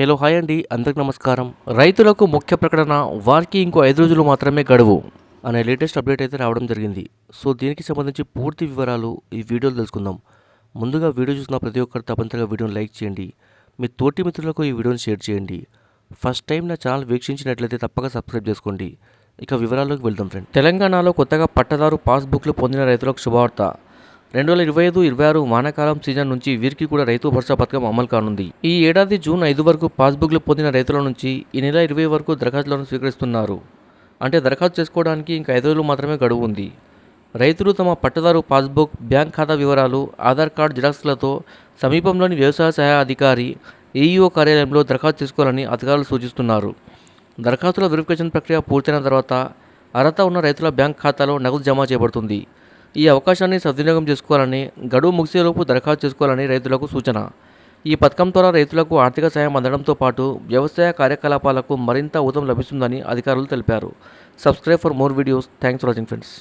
Hello hi అండి. అందరికి నమస్కారం. రైతులకు ముఖ్య ప్రకటన వారికి ఇంకో ఐదు రోజులు మాత్రమే గడువు అనే లేటెస్ట్ అప్డేట్ అయితే రావడం జరిగింది. సో దీనికి సంబంధించి పూర్తి వివరాలు ఈ వీడియోలో తెలుసుకుందాం. ముందుగా వీడియో చూసిన ప్రతి ఒక్కరు తప్పనిసరిగా వీడియోని లైక్ చేయండి. మీ తోటి మిత్రులకు ఈ వీడియోని షేర్ చేయండి. ఫస్ట్ టైం నా ఛానల్ వీక్షించినట్లయితే తప్పక సబ్స్క్రైబ్ చేసుకోండి. ఇక వివరాల్లోకి వెళ్దాం ఫ్రెండ్. తెలంగాణలో కొత్తగా పట్టదారు పాస్బుక్లు పొందిన రైతులకు శుభవార్త. రెండు వేల ఇరవై ఐదు ఇరవై ఆరు వానాకాలం సీజన్ నుంచి వీరికి కూడా రైతు భరోసా పథకం అమలు కానుంది. ఈ ఏడాది జూన్ ఐదు వరకు పాస్బుక్లు పొందిన రైతుల నుంచి ఈ నెల ఇరవై వరకు దరఖాస్తులను స్వీకరిస్తున్నారు. అంటే దరఖాస్తు చేసుకోవడానికి ఇంకా ఐదు రోజులు మాత్రమే గడువు ఉంది. రైతులు తమ పట్టదారు పాస్బుక్ బ్యాంక్ ఖాతా వివరాలు ఆధార్ కార్డు జిరాక్స్లతో సమీపంలోని వ్యవసాయ సహాయ అధికారి ఏఈఓ కార్యాలయంలో దరఖాస్తు చేసుకోవాలని అధికారులు సూచిస్తున్నారు. దరఖాస్తుల వెరిఫికేషన్ ప్రక్రియ పూర్తయిన తర్వాత అర్హత ఉన్న రైతుల బ్యాంక్ ఖాతాలో నగదు జమ చేయబడుతుంది. ఈ అవకాశాన్ని సద్వినియోగం చేసుకోవాలని గడువు ముగిసేలోపు దరఖాస్తు చేసుకోవాలని రైతులకు సూచన. ఈ పథకం ద్వారా రైతులకు ఆర్థిక సాయం అందడంతో పాటు వ్యవసాయ కార్యకలాపాలకు మరింత ఊతం లభిస్తుందని అధికారులు తెలిపారు. Subscribe for more videos. Thanks for watching friends.